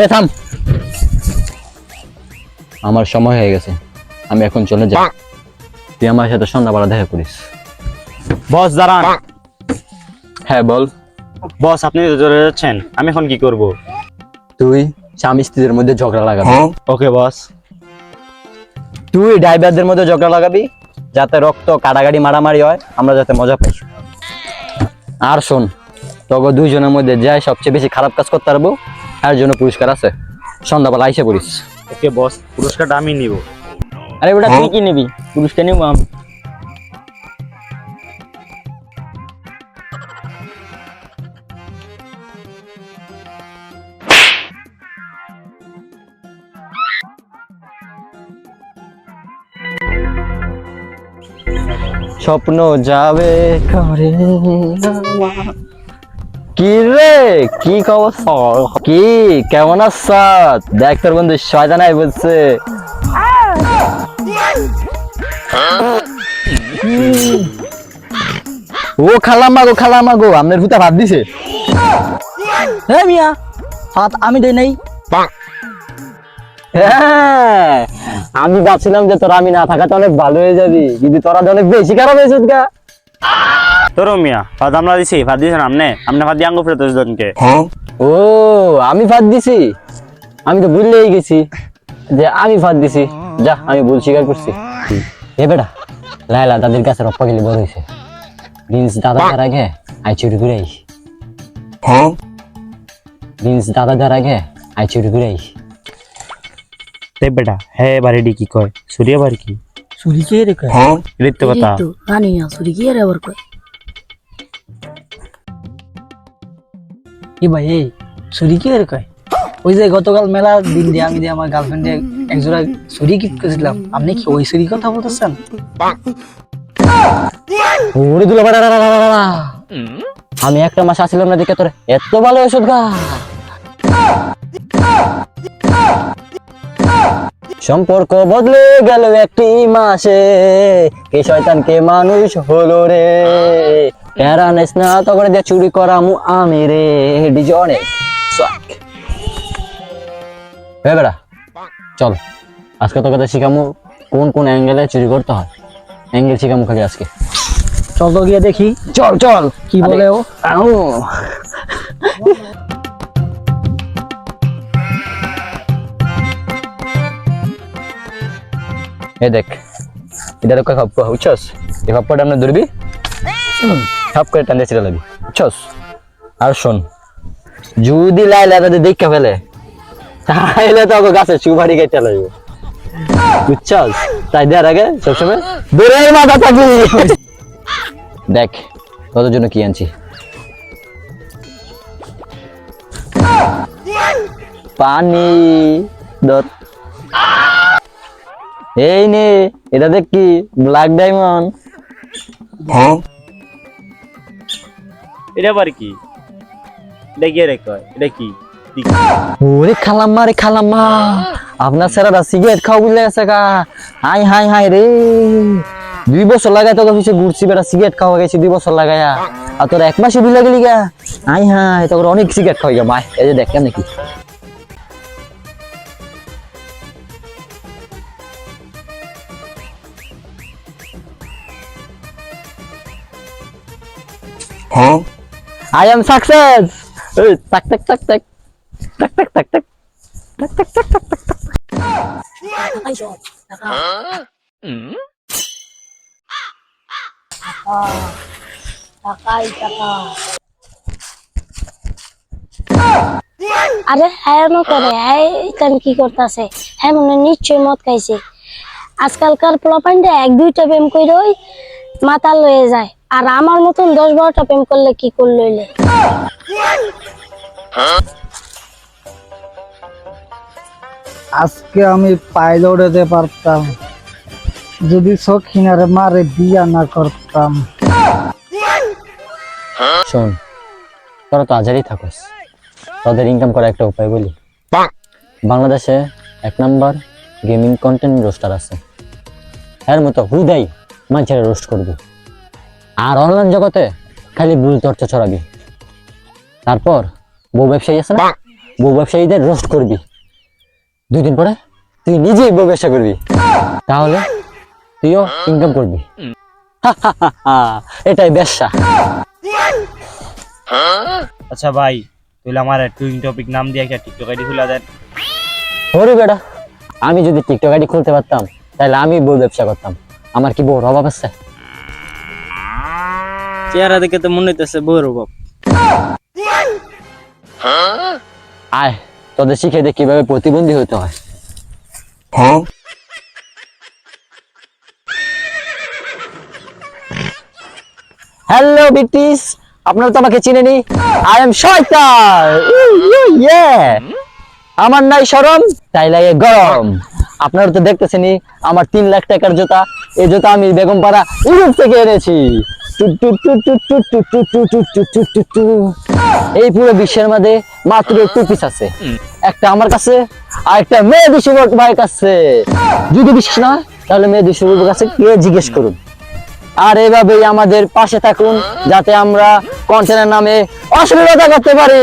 এ থাম। আমার সময় হয়ে গেছে। আমি এখন চলে যাই। তুই আমার সাথে সন্ধ্যাবেলা দেখা করিস। বস দাঁড়ান। হ্যাঁ বল। বস আপনি জোরে যাচ্ছেন। আমি এখন কি করব? তুই স্বামী স্ত্রীদের মধ্যে ঝগড়া লাগাবি। ওকে বস। তুই ড্রাইভারদের মধ্যে ঝগড়া লাগাবি যাতে রক্ত কাটাকাটি মারামারি হয় আমরা যাতে মজা পাই। আর শোন তবে দুইজনের মধ্যে যাই সবচেয়ে বেশি খারাপ কাজ করতে পারব তার জন্য পুরস্কার আছে। সন্ধ্যাবেলা আইসে পড়িস। ওকে বস পুরস্কারটা আমি নিব। আরে ওটা তুই কি নিবি? পুরস্কার নিব আমি। স্বপ্ন যাবে করে কি রে? কি খবর কি? কেমন আছ? দেখ তোর বন্ধু শয়তানাই বলছে। ও খালাম্মা গো খালাম্মা গো আপনার ভূতা ভাত দিছে। হ্যাঁ মিয়া হাত আমি দেই নাই। হ্যাঁ, আমি ভাবছিলাম যে তোরা আমি না থাকাতে অনেক ভালো হয়ে যাবি। কিন্তু তোরা অনেক বেশি খারাপ হয়েছিস গা। তোর মিয়া ভাত আমরা দিছি ভাত দিয়েছেন আপনি আপনি ভাত দিয়ে আঙ্গু ফেরত জনকে। ও আমি ভাত দিছি? আমি তো ভুললেই গেছি যে আমি ভাত দিছি। যা আমি ভুল স্বীকার করছি। এ বেটা লাইলা দাদির কাছে রপ্পা গেলে বড় হয়েছে। দাদা যার আগে আই চুরি করে আইস। বিন্স দাদা যার আগে আই চুরি করে আইস। তে বেটা হ্যাঁ বাড়ি কি কয়? সূর্য বাড়ি কি? চুরি কে রে কয় লিখতে কথা তো জানি না চুরি কি আর আবার কয়? এ ভাই এই চুরি কে রে কয়? ওই যে গতকাল মেলা দিন দিয়ে আমি দিয়ে আমার গার্লফ্রেন্ডে একজোড়া চুরি গিফট করেছিলাম আপনি কি ওই চুরি কথা বলতেছেন? ওরে দুলা আমি একটা মাস আসছিলাম না দেখে তোর এত ভালো ওষুধ গা। সম্পর্ক বদলে গেল একটি মাসে। কে শয়তান কে মানুষ হলো রে? প্যারানেস না তখন দিয়ে চুরি করামু আমি রে ডিজনে বেড়া চল। আজকে তোকে তো শিখামু কোন কোন অ্যাঙ্গেলে চুরি করতে হয়। অ্যাঙ্গেল শিখামু খালি আজকে। চল তো গিয়ে দেখি। চল চল। কি বলে ও? এই দেখ, এটা তো খাপ্পা বুঝছস? এই খাপ্পাটা আমরা ধরবি সব করে টান দিয়ে লাগবি, বুঝছস? আর শোন, যদি লাইলা যদি দেখা ফেলে, তাহলে তো ওকে গাছে চুবাড়ি কেটে লাগবে বুঝছস? তাই দেওয়ার আগে সবসময় দূরের মাথা থাকবি। দেখ, তোদের জন্য কি আনছি? পানি দর এই নে এটা দেখ কি ব্ল্যাক ডায়মন্ড এটা বাড়ি কি? এটা কি রে কয় এটা কি? ওরে খালাম্মা রে খালাম্মা আপনার স্যারারা সিগারেট খাও বুঝলে গেছে গা। হাই হাই হাই রে। দুই বছর লাগাই তোকে পিছিয়ে ঘুরছি বেটা সিগারেট খাওয়া গেছি দুই বছর লাগাইয়া আর তোর এক মাসে বিলে গেলি গা। হাই হাই তোর অনেক সিগারেট খাওয়াই গা মায় এই যে দেখ কেমন কি। I am success. Tak tak tak tak. Tak tak tak tak. Tak tak tak tak tak. tak. আরে হ্যাঁ করে হ্যাঁ কি করতেছে হ্যাঁ মনে হয় নিশ্চয়ই মদ খাইছে আজকালকার পোলাপাইনটা এক দুইটা প্রেম করে ওই মাথা লয়ে যায় আর আমার মতন দশ বারোটা প্রেম করলে কি করল আজকে আমি পাইলট হতে পারতাম যদি সখিনারে মারে বিয়া না করতাম। শোন তোরা তো আজারই থাকস। তোদের ইনকাম করার একটা উপায় বলি। বাংলাদেশে এক নাম্বার গেমিং কন্টেন্ট রোস্টার আছে। এর মতো হুদাই মানুষেরা রোস্ট করবি। আর অনলাইন জগতে খালি ভুল চর্চা ছড়াবি তারপর বউ ব্যবসায়ী আছে না? বউ ব্যবসায়ীদের রোস্ট করবি। দুই দিন পরে তুই নিজেই বউ ব্যবসা করবি। তাহলে তুইও ইনকাম করবি। এটাই ব্যবসা। আচ্ছা ভাই তাহলে আমার টুইং টপিক নাম দিয়ে একটা টিকটক আইডি খুলে দেন। ওরে বেটা আমি যদি টিকটক আইডি খুলতে পারতাম তাহলে আমি বউ ব্যবসা করতাম। আমার কি বউর অভাব আছে? চেহারা দেখে তো মনে হইতেছে বউর অভাব। আয় তোদের শিখে দে কীভাবে প্রতিবন্ধী হতে হয়। হ্যালো বিটিস আপনারা তো আমাকে চিনেনি। আই এম শয়তান। ইয়ে আমার নাই শরম তাই লাগে গরম। আপনারা তো দেখতেছেনই আমার তিন লাখ টাকার জোতা এই জোতা আমি বেগমপাড়া ইউরোপ থেকে এনেছি এই পুরো বিশ্বের মধ্যে মাত্র টু পিস আছে একটা আমার কাছে আর একটা মেয়ে দুশুভ ভাইয়ের কাছে যদি বিশ্বাস না তাহলে মেয়ে দুশুভর কাছে কে জিজ্ঞেস করুন আর এভাবেই আমাদের পাশে থাকুন যাতে আমরা কনসেনের নামে অসুবিধা করতে পারি